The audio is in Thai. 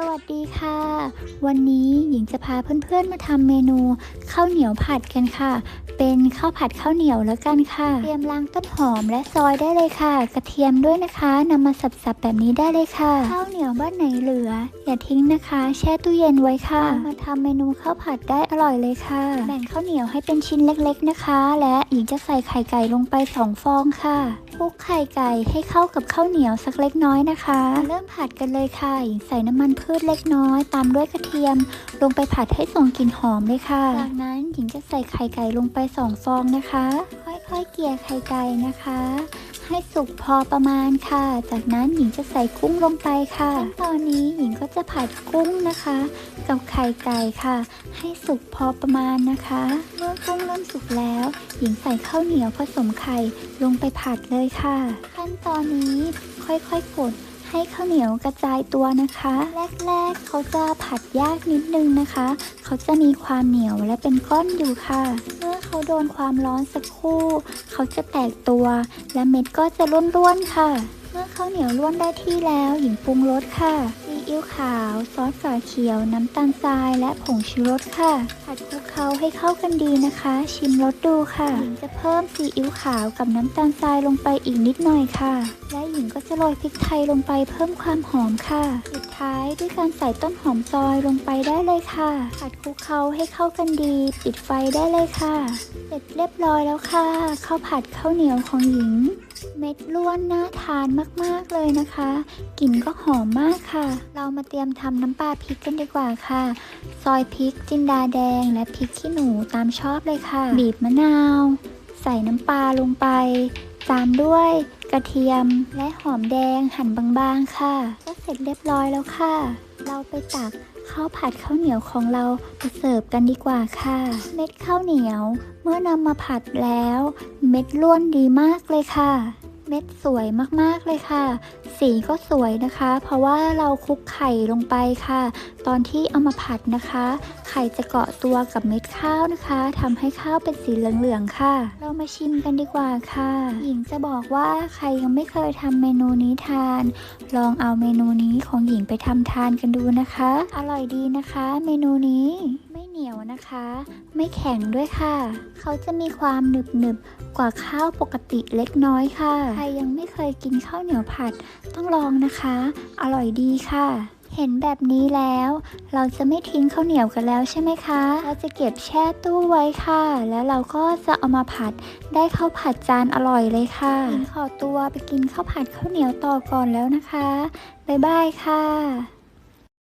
สวัสดีค่ะ วันนี้หญิงจะพาเพื่อนๆมาทำเมนูข้าวเหนียวผัดกันค่ะ เป็นข้าวผัดข้าวเหนียวแล้วกันค่ะ เตรียมล้างต้นหอมและซอยได้เลยค่ะ กระเทียมด้วยนะคะนำมาสับๆแบบนี้ได้เลยค่ะ ข้าวเหนียวบ้านไหนเหลือ อย่าทิ้งนะคะ แช่ตู้เย็นไว้ค่ะ มาทำเมนูข้าวผัดได้อร่อยเลยค่ะ แบ่งข้าวเหนียวให้เป็นชิ้นเล็กๆนะคะ และหญิงจะใส่ไข่ไก่ลงไปสองฟองค่ะ คลุกไข่ไก่ให้เข้ากับข้าวเหนียวสักเล็กน้อยนะคะ เริ่มผัดกันเลยค่ะ ใส่น้ำมันพืชเล็กน้อย ตามด้วยกระเทียม ลงไปผัดให้ส่งกลิ่นหอมเลยค่ะ จากนั้นหญิงจะใส่ไข่ไก่ลงไปสองฟองนะคะ ค่อยๆเกลี่ยไข่ไก่นะคะ ให้สุกพอประมาณค่ะ จากนั้นหญิงจะใส่กุ้งลงไปค่ะขั้นตอนนี้หญิงก็จะผัดกุ้งนะคะ กับไข่ไก่ค่ะ ให้สุกพอประมาณนะคะ เมื่อกุ้งเริ่มสุกแล้ว หญิงใส่ข้าวเหนียวผสมไข่ลงไปผัดเลยค่ะ ขั้นตอนนี้ค่อยๆกดให้ข้าวเหนียวกระจายตัวนะคะ แรกๆเขาจะผัดยากนิดนึงนะคะ เขาจะมีความเหนียวและเป็นก้อนอยู่ค่ะ เขาโดนความร้อนสักครู่ เขาจะแตกตัว และเม็ดก็จะร่วนๆค่ะ เมื่อข้าวเหนียวร่วนได้ที่แล้วหญิงปรุงรสค่ะ ซีอิ๊วขาว ซอสฝาเขียว น้ำตาลทราย และผงชูรสค่ะ ผัดคลุกเคล้าให้เข้ากันดีนะคะ ชิมรสดูค่ะ หญิงจะเพิ่มซีอิ๊วขาวกับน้ำตาลทรายลงไปอีกนิดหน่อยค่ะ และหญิงก็จะโรยพริกไทยลงไปเพิ่มความหอมค่ะ สุดท้ายด้วยการใส่ต้นหอมซอยลงไปได้เลยค่ะ ผัดคลุกเคล้าให้เข้ากันดี ปิดไฟได้เลยค่ะ เสร็จเรียบร้อยแล้วค่ะ ข้าวผัดข้าวเหนียวของหญิง เม็ดล้วนน่าทานมากๆเลยนะคะ กลิ่นก็หอมมากค่ะ เรามาเตรียมทำน้ำปลาพริกกันดีกว่าค่ะ ซอยพริกจินดาแดง และพริกขี้หนูตามชอบเลยค่ะ บีบมะนาว ใส่น้ำปลาลงไป ตามด้วยกระเทียมและหอมแดงหั่นบางๆค่ะ ก็เสร็จเรียบร้อยแล้วค่ะ เราไปตัก ข้าวผัดข้าวเหนียวของเราไปเสิร์ฟกันดีกว่าค่ะ เม็ดข้าวเหนียว เมื่อนำมาผัดแล้ว เม็ดล้วนดีมากเลยค่ะ เม็ดสวยมากๆเลยค่ะ สีก็สวยนะคะ เพราะว่าเราคลุกไข่ลงไปค่ะ ตอนที่เอามาผัดนะคะ ไข่จะเกาะตัวกับเม็ดข้าวนะคะทำให้ข้าวเป็นสีเหลืองๆค่ะ เรามาชิมกันดีกว่าค่ะ หญิงจะบอกว่าใครยังไม่เคยทำเมนูนี้ทาน ลองเอาเมนูนี้ของหญิงไปทำทานกันดูนะคะ อร่อยดีนะคะ เมนูนี้ไม่ เหนียวนะคะ ไม่แข็งด้วยค่ะ เขาจะมีความหนึบหนึบกว่าข้าวปกติเล็กน้อยค่ะ ใครยังไม่เคยกินข้าวเหนียวผัด ต้องลองนะคะ อร่อยดีค่ะ เห็นแบบนี้แล้ว เราจะไม่ทิ้งข้าวเหนียวกันแล้วใช่ไหมคะ เราจะเก็บแช่ตู้ไว้ค่ะ แล้วเราก็จะเอามาผัด ได้ข้าวผัดจานอร่อยเลยค่ะขอตัวไปกินข้าวผัดข้าวเหนียวต่อก่อนแล้วนะคะ บ๊ายบายค่ะ